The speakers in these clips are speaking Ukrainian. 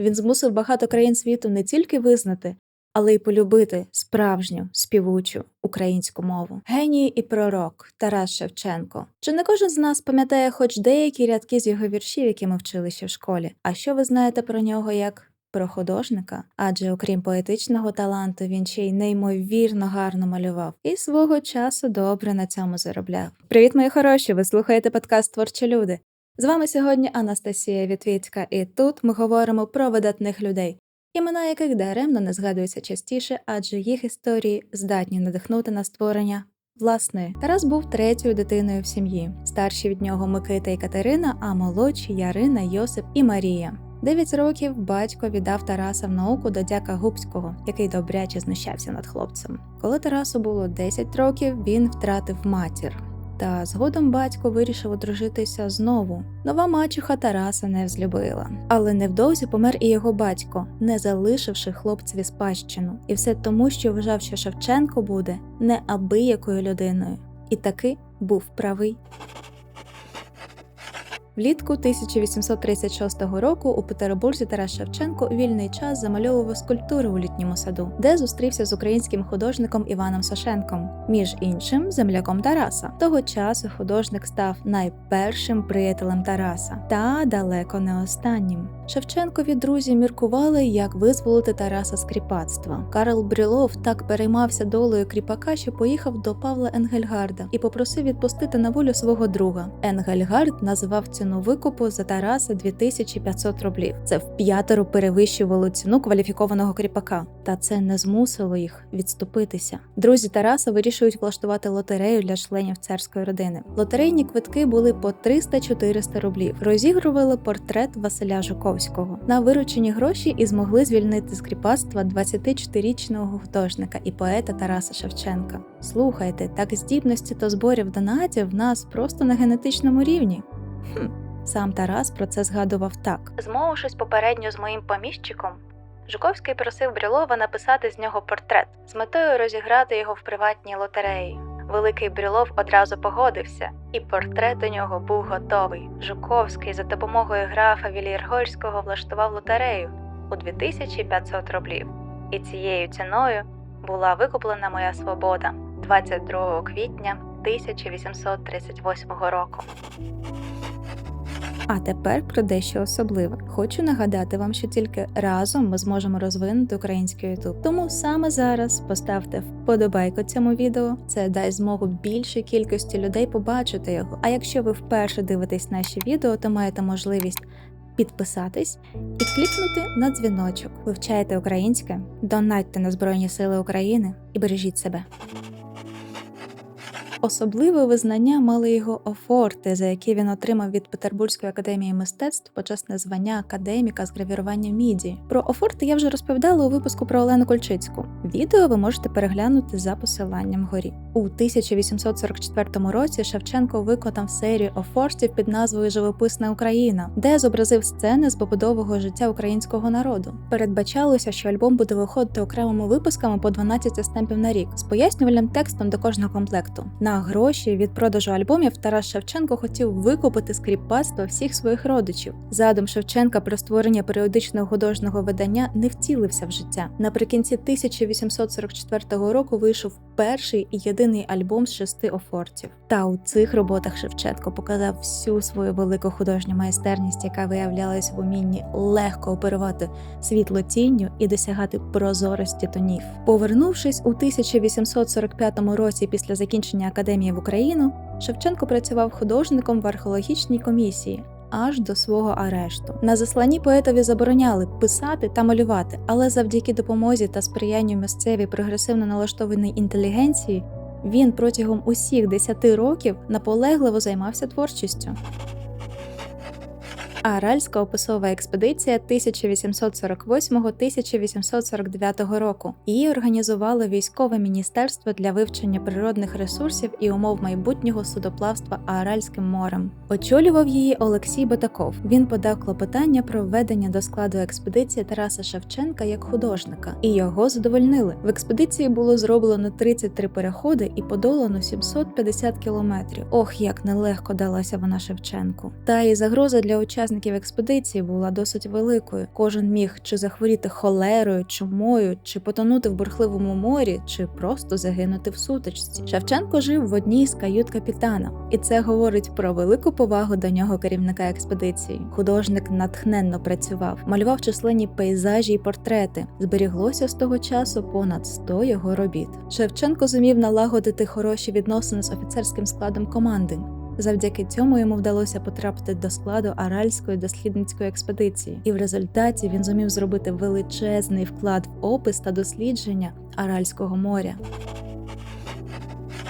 Він змусив багато країн світу не тільки визнати, але й полюбити справжню співучу українську мову. Геній і пророк Тарас Шевченко. Чи не кожен з нас пам'ятає хоч деякі рядки з його віршів, які ми вчили ще в школі? А що ви знаєте про нього як? Про художника, адже окрім поетичного таланту, він ще й неймовірно гарно малював і свого часу добре на цьому заробляв. Привіт, мої хороші! Ви слухаєте подкаст Творчі люди. З вами сьогодні Анастасія Вітвіцька, і тут ми говоримо про видатних людей, імена яких даремно не згадуються частіше, адже їх історії здатні надихнути на створення власної. Тарас був третьою дитиною в сім'ї. Старші від нього Микита і Катерина, а молодші Ярина, Йосип і Марія. Дев'ять років батько віддав Тараса в науку до дяка Губського, який добряче знущався над хлопцем. Коли Тарасу було 10 років, він втратив матір. Та згодом батько вирішив одружитися знову. Нова мачуха Тараса не взлюбила. Але невдовзі помер і його батько, не залишивши хлопцеві спадщину. І все тому, що вважав, що Шевченко буде неабиякою людиною. І таки був правий. Влітку 1836 року у Петербурзі Тарас Шевченко у вільний час замальовував скульптури у літньому саду, де зустрівся з українським художником Іваном Сошенком, між іншим земляком Тараса. Того часу художник став найпершим приятелем Тараса, та далеко не останнім. Шевченкові друзі міркували, як визволити Тараса з кріпацтва. Карл Брюлов так переймався долею кріпака, що поїхав до Павла Енгельгарда і попросив відпустити на волю свого друга. Енгельгард назвав ціну викупу за Тараса 2500 рублів. Це вп'ятеро перевищувало ціну кваліфікованого кріпака, та це не змусило їх відступитися. Друзі Тараса вирішують влаштувати лотерею для членів царської родини. Лотерейні квитки були по 300-400 рублів. Розігрували портрет Василя Жуковського на виручені гроші і змогли звільнити з кріпацтва 24-річного художника і поета Тараса Шевченка. Слухайте, так здібності та зборів донатів в нас просто на генетичному рівні. Хм. Сам Тарас про це згадував так: змовившись попередньо з моїм поміщиком, Жуковський просив Брюлова написати з нього портрет з метою розіграти його в приватній лотереї. Великий Брюлов одразу погодився, і портрет у нього був готовий. Жуковський за допомогою графа Віліргольського влаштував лотерею у 2500 рублів. І цією ціною була викуплена моя свобода 22 квітня 1838 року. А тепер про дещо особливе. Хочу нагадати вам, що тільки разом ми зможемо розвинути український YouTube. Тому саме зараз поставте вподобайку цьому відео. Це дасть змогу більшій кількості людей побачити його. А якщо ви вперше дивитесь наші відео, то маєте можливість підписатись і клікнути на дзвіночок. Вивчайте українське, донатьте на Збройні Сили України і бережіть себе. Особливе визнання мали його офорти, за які він отримав від Петербурзької академії мистецтв почесне звання академіка з гравірування міді. Про офорти я вже розповідала у випуску про Олену Кольчицьку. Відео ви можете переглянути за посиланням вгорі. У 1844 році Шевченко виконав серію офортів під назвою Живописна Україна, де зобразив сцени з побудового життя українського народу. Передбачалося, що альбом буде виходити окремими випусками по 12 стемпів на рік з пояснювальним текстом до кожного комплекту. На гроші від продажу альбомів Тарас Шевченко хотів викупити з всіх своїх родичів. Задум Шевченка про створення періодичного художнього видання не втілився в життя. Наприкінці 1844 року вийшов перший і єдиний альбом з шести офортів. Та у цих роботах Шевченко показав всю свою велику художню майстерність, яка виявлялась в умінні легко оперувати світло тінню і досягати прозорості тонів. Повернувшись у 1845 році після закінчення академії в Україну, Шевченко працював художником в археологічній комісії. Аж до свого арешту на засланні поетові забороняли писати та малювати, але завдяки допомозі та сприянню місцевій прогресивно налаштованій інтелігенції він протягом усіх 10 років наполегливо займався творчістю. Аральська описова експедиція 1848-1849 року. Її організувало військове міністерство для вивчення природних ресурсів і умов майбутнього судоплавства Аральським морем. Очолював її Олексій Батаков. Він подав клопотання про введення до складу експедиції Тараса Шевченка як художника, і його задовольнили. В експедиції було зроблено 33 переходи і подолано 750 кілометрів. Ох, як нелегко далася вона Шевченку. Та і загроза для учасників учасників експедиції була досить великою. Кожен міг чи захворіти холерою, чумою, чи потонути в бурхливому морі, чи просто загинути в сутичці. Шевченко жив в одній з кают капітана, і це говорить про велику повагу до нього керівника експедиції. Художник натхненно працював, малював численні пейзажі і портрети. Зберіглося з того часу понад 100 його робіт. Шевченко зумів налагодити хороші відносини з офіцерським складом команди. Завдяки цьому йому вдалося потрапити до складу Аральської дослідницької експедиції, і в результаті він зумів зробити величезний вклад в опис та дослідження Аральського моря.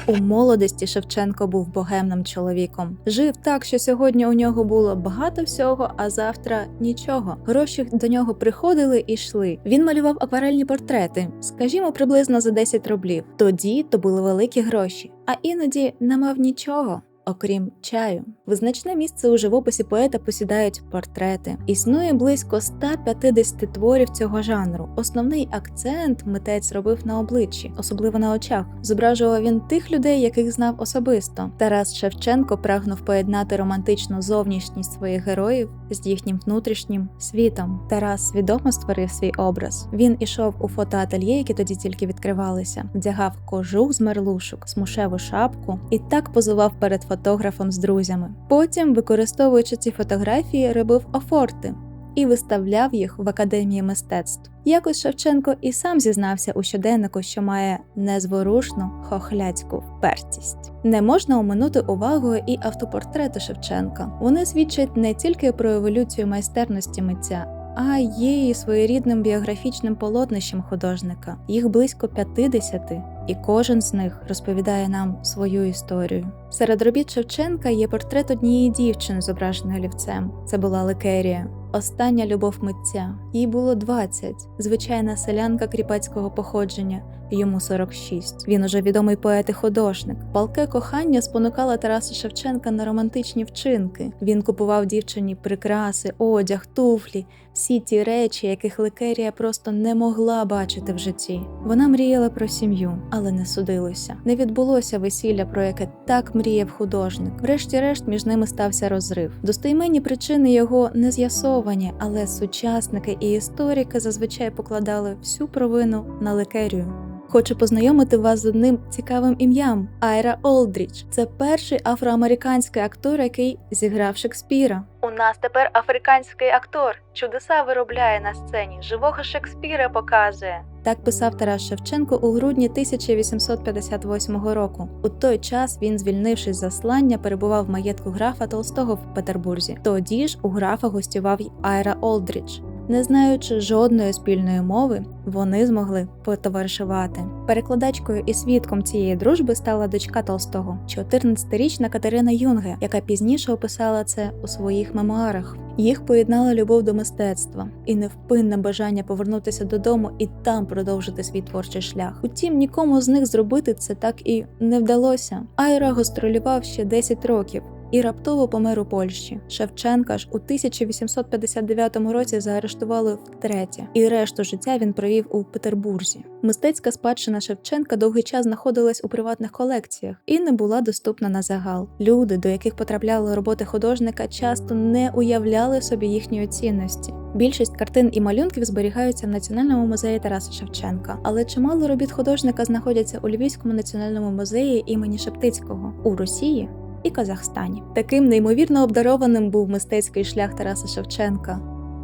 У молодості Шевченко був богемним чоловіком. Жив так, що сьогодні у нього було багато всього, а завтра нічого. Гроші до нього приходили і йшли. Він малював акварельні портрети, скажімо, приблизно за 10 рублів. Тоді то були великі гроші, а іноді не мав нічого. Окрім чаю, визначне місце у живописі поета посідають портрети. Існує близько 150 творів цього жанру. Основний акцент митець робив на обличчі, особливо на очах. Зображував він тих людей, яких знав особисто. Тарас Шевченко прагнув поєднати романтичну зовнішність своїх героїв з їхнім внутрішнім світом. Тарас свідомо створив свій образ. Він ішов у фотоательє, які тоді тільки відкривалися, вдягав кожух з мерлушок, смушеву шапку і так позував перед фотографом з друзями. Потім, використовуючи ці фотографії, робив офорти і виставляв їх в академії мистецтв. Якось Шевченко і сам зізнався у щоденнику, що має незворушну хохляцьку впертість. Не можна оминути увагою і автопортрети Шевченка. Вони свідчать не тільки про еволюцію майстерності митця. А є і своєрідним біографічним полотнищем художника. Їх близько 50, і кожен з них розповідає нам свою історію. Серед робіт Шевченка є портрет однієї дівчини, зображеної олівцем. Це була Ликерія. Остання любов митця. Їй було 20, звичайна селянка кріпацького походження. Йому 46. Він уже відомий поет і художник. Палке кохання спонукало Тараса Шевченка на романтичні вчинки. Він купував дівчині прикраси, одяг, туфлі, всі ті речі, яких Ликерія просто не могла бачити в житті. Вона мріяла про сім'ю, але не судилося. Не відбулося весілля, про яке так мріяв художник. Врешті-решт між ними стався розрив. Достойменні причини його не з'ясовані, але сучасники і історики зазвичай покладали всю провину на Ликерію. Хочу познайомити вас з одним цікавим ім'ям Айра Олдріч. Це перший афроамериканський актор, який зіграв Шекспіра. У нас тепер африканський актор. Чудеса виробляє на сцені, живого Шекспіра показує. Так писав Тарас Шевченко у грудні 1858 року. У той час він, звільнившись з заслання, перебував в маєтку графа Толстого в Петербурзі. Тоді ж у графа гостював й Айра Олдріч. Не знаючи жодної спільної мови, вони змогли потоваришувати. Перекладачкою і свідком цієї дружби стала дочка Толстого, 14-річна Катерина Юнге, яка пізніше описала це у своїх мемуарах. Їх поєднала любов до мистецтва і невпинне бажання повернутися додому і там продовжити свій творчий шлях. Утім, нікому з них зробити це так і не вдалося. Айра гастролював ще 10 років і раптово помер у Польщі. Шевченка ж у 1859 році заарештували втретє, і решту життя він провів у Петербурзі. Мистецька спадщина Шевченка довгий час знаходилась у приватних колекціях і не була доступна на загал. Люди, до яких потрапляли роботи художника, часто не уявляли собі їхньої цінності. Більшість картин і малюнків зберігаються в Національному музеї Тараса Шевченка, але чимало робіт художника знаходяться у Львівському національному музеї імені Шептицького у Росії і Казахстані. Таким неймовірно обдарованим був мистецький шлях Тараса Шевченка.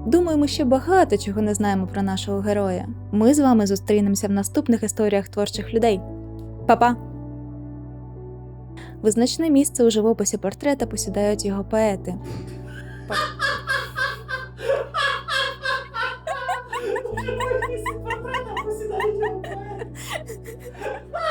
Думаю, ми ще багато чого не знаємо про нашого героя. Ми з вами зустрінемося в наступних історіях творчих людей. Па-па! Визначне місце у живописі портрета посідають його поети. Портрета посідають його поети.